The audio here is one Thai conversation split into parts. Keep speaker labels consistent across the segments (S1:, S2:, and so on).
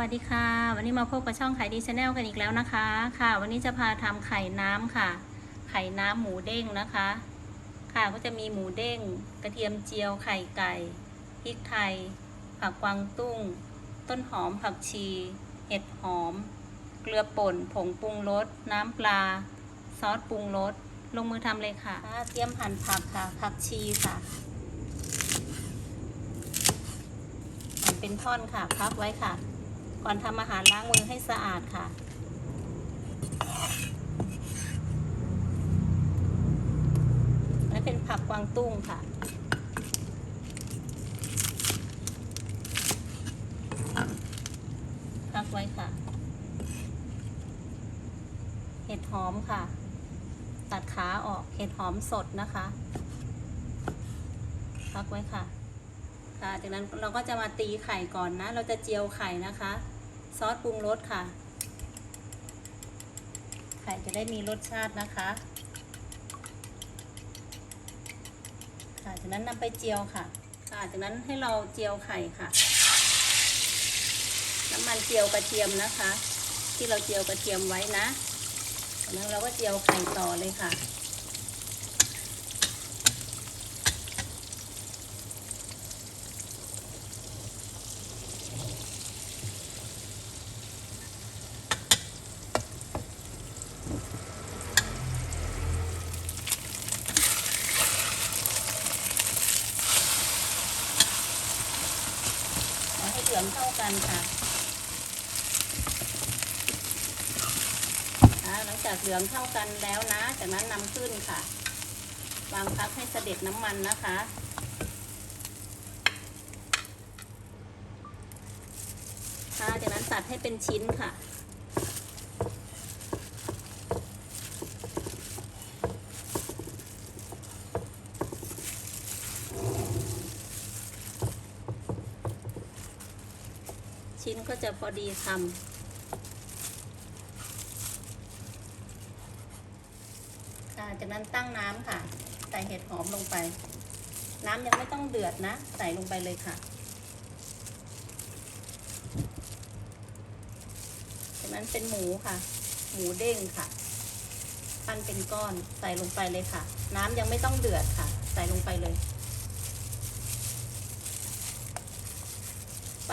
S1: วัสดีค่ะ วันนี้มาพบกับช่องไข่ดีชาแนลกันอีกแล้วนะคะ ค่ะ วันนี้จะพาทำไข่น้ำค่ะ ไข่น้ำหมูเด้งนะคะ ค่ะก็จะมีหมูเด้ง กระเทียมเจียวไข่ไก่พริกไทย ผักกวางตุ้ง ต้นหอมผักชี เห็ดหอม เกลือป่น ผงปรุงรสน้ำปลา ซอสปรุงรสลงมือทำเลยค่ะคะเตรียมหั่นผักค่ะ ผักชีค่ะหั่นเป็นท่อนค่ะ พักไว้ค่ะ ก่อนทำอาหารล้างมือให้สะอาดค่ะ และเป็นผักกวางตุ้งค่ะ พักไว้ค่ะ เห็ดหอมค่ะ ตัดขาออก เห็ดหอมสดนะคะ พักไว้ค่ะค่ะจากนั้นเราก็จะมาตีไข่ก่อนนะ เราจะเจียวไข่นะคะ ซอสปรุงรสค่ะ ไข่จะได้มีรสชาตินะคะ ค่ะ จากนั้นนำไปเจียวค่ะ ค่ะ จากนั้นให้เราเจียวไข่ค่ะ น้ำมันเจียวกระเทียมนะคะ ที่เราเจียวกระเทียมไว้นะจากนั้นเราก็เจียวไข่ต่อเลยค่ะ เอาให้เห ลืองเท่ากันค่ะหลังจากเหลืองเท่ากันแล้วนะ จากนั้นนำขึ้นค่ะ วางพักให้เสด็จน้ำมันนะคะค่ะจากนั้นตัดให้เป็นชิ้นค่ะ ชิ้นก็จะพอดีคำค่ะจากนั้นตั้งน้ำค่ะ ใส่เห็ดหอมลงไป น้ำยังไม่ต้องเดือดนะ ใส่ลงไปเลยค่ะจากนั้นเป็นหมูค่ะ หมูเด้งค่ะ ปั้นเป็นก้อนใส่ลงไปเลยค่ะ น้ำยังไม่ต้องเดือดค่ะ ใส่ลงไปเลย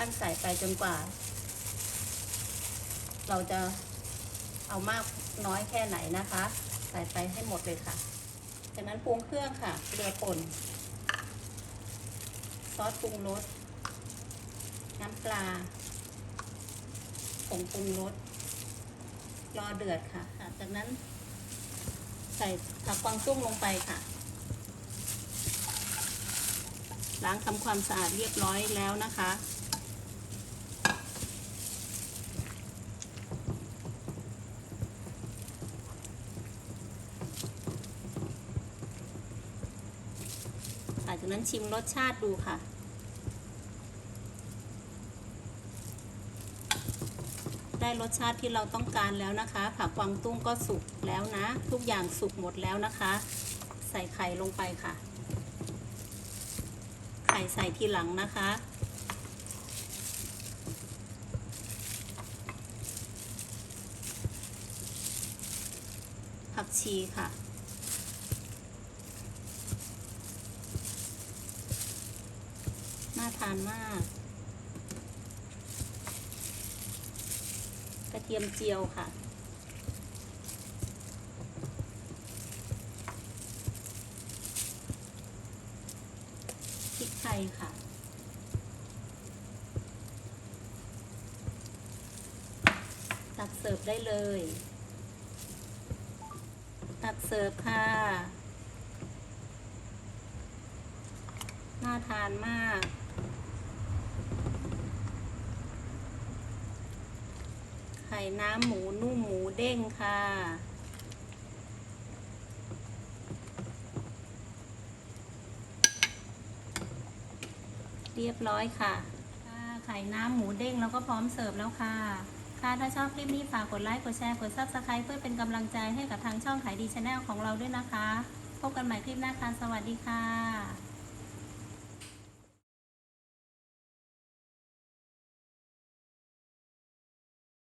S1: ปั้นใส่ไปจนกว่า เราจะเอามากน้อยแค่ไหนนะคะ ใส่ไปให้หมดเลยค่ะ จากนั้นปรุงเครื่องค่ะเกลือป่น ซอสปรุงรส น้ำปลาผงปรุงรส รอเดือดค่ะค่ะจากนั้น ใส่ผักกวางตุ้งลงไปค่ะล้างทำความสะอาดเรียบร้อยแล้วนะคะ จากนั้นชิมรสชาติดูค่ะ ได้รสชาติที่เราต้องการแล้วนะคะ ผักกวางตุ้งก็สุกแล้วนะ ทุกอย่างสุกหมดแล้วนะคะ ใส่ไข่ลงไปค่ะ ไข่ใส่ทีหลังนะคะผักชีค่ะ น่าทานมาก กระเทียมเจียวค่ะ พริกไทยค่ะตักเสิร์ฟได้เลย ตักเสิร์ฟค่ะน่าทานมาก ไข่น้ำหมูนุ่มหมูเด้งค่ะ เรียบร้อยค่ะค่ะ ไข่น้ำหมูเด้งแล้วก็พร้อมเสิร์ฟแล้วค่ะ ค่ะถ้าชอบคลิปนี้ฝากกดไลค์กดแชร์กด Subscribe เพื่อเป็นกำลังใจให้กับทางช่องขายดีชาแนลของเราด้วยนะคะ พบกันใหม่คลิปหน้าค่ะสวัสดีค่ะ